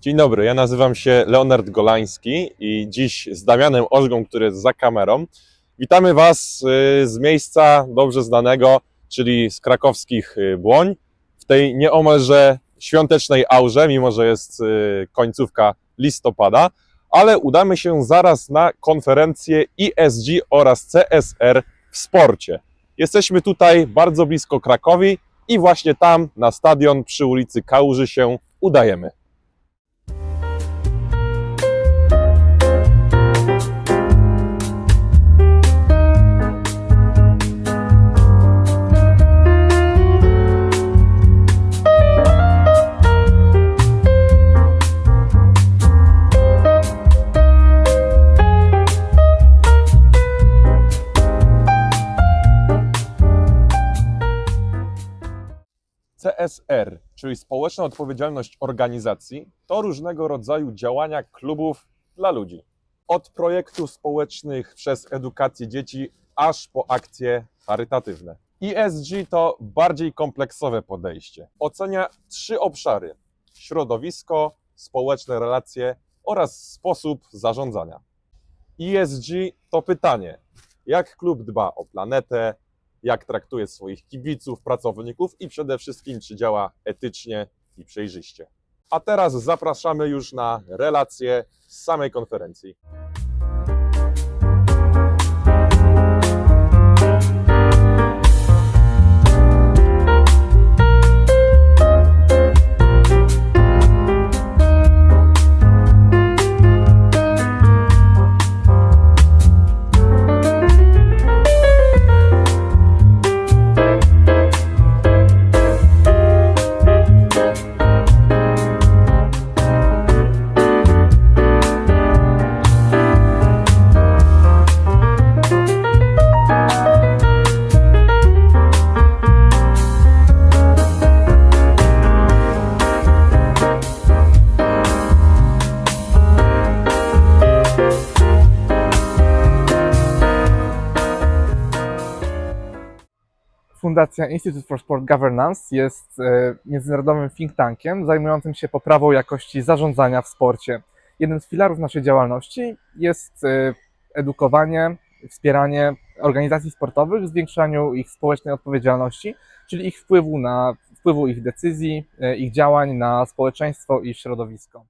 Dzień dobry, ja nazywam się Leonard Golański i dziś z Damianem Ożgą, który jest za kamerą, witamy Was y, z miejsca dobrze znanego, czyli z krakowskich y, Błoń, w tej nieomalże świątecznej aurze, mimo że jest y, końcówka listopada, ale udamy się zaraz na konferencję ESG oraz CSR w sporcie. Jesteśmy tutaj bardzo blisko Krakowi i właśnie tam na stadion przy ulicy Kałuży się udajemy. CSR, czyli społeczna odpowiedzialność organizacji, to różnego rodzaju działania klubów dla ludzi. Od projektów społecznych przez edukację dzieci, aż po akcje charytatywne. ESG to bardziej kompleksowe podejście. Ocenia trzy obszary: środowisko, społeczne relacje oraz sposób zarządzania. ESG to pytanie, jak klub dba o planetę, jak traktuje swoich kibiców, pracowników i przede wszystkim, czy działa etycznie i przejrzyście. A teraz zapraszamy już na relacje z samej konferencji. Fundacja Institute for Sport Governance jest e, międzynarodowym think tankiem zajmującym się poprawą jakości zarządzania w sporcie. Jednym z filarów naszej działalności jest e, edukowanie, wspieranie organizacji sportowych w zwiększaniu ich społecznej odpowiedzialności, czyli ich wpływu na wpływu ich decyzji, e, ich działań na społeczeństwo i środowisko.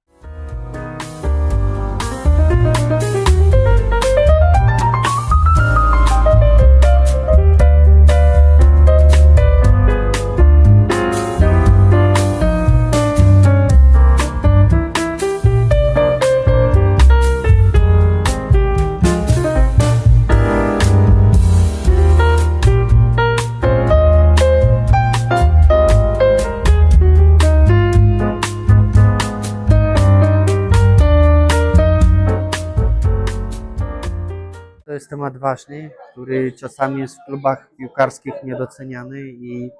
Jest temat ważny, który czasami jest w klubach piłkarskich niedoceniany i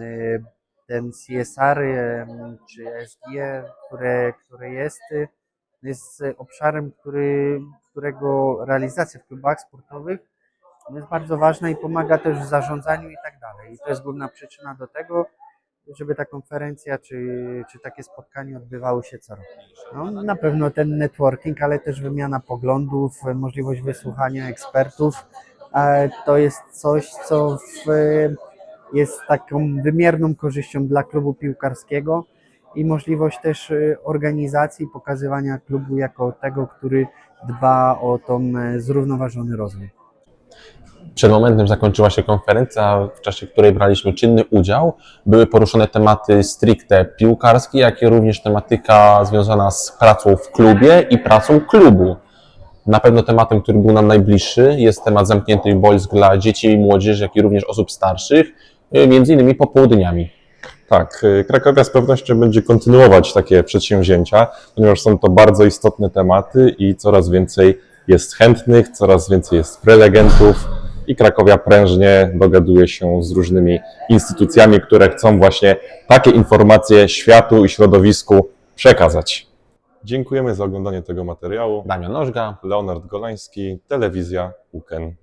e, ten CSR e, czy SG, które, które jest, e, jest obszarem, który, którego realizacja w klubach sportowych jest bardzo ważna i pomaga też w zarządzaniu i tak dalej. I to jest główna przyczyna do tego, żeby ta konferencja czy, czy takie spotkanie odbywały się co roku. No, na pewno ten networking, ale też wymiana poglądów, możliwość wysłuchania ekspertów. e, To jest coś, co w, jest taką wymierną korzyścią dla klubu piłkarskiego i możliwość też e, organizacji, pokazywania klubu jako tego, który dba o e, zrównoważony rozwój. Przed momentem zakończyła się konferencja, w czasie której braliśmy czynny udział. Były poruszone tematy stricte piłkarskie, jak i również tematyka związana z pracą w klubie i pracą klubu. Na pewno tematem, który był nam najbliższy, jest temat zamkniętych boisk dla dzieci i młodzieży, jak i również osób starszych, y, między innymi popołudniami. Tak, y, Krakowia z pewnością będzie kontynuować takie przedsięwzięcia, ponieważ są to bardzo istotne tematy i coraz więcej jest chętnych, coraz więcej jest prelegentów i Krakowia prężnie dogaduje się z różnymi instytucjami, które chcą właśnie takie informacje światu i środowisku przekazać. Dziękujemy za oglądanie tego materiału. Damian Nożga, Leonard Golański, Telewizja UKEN.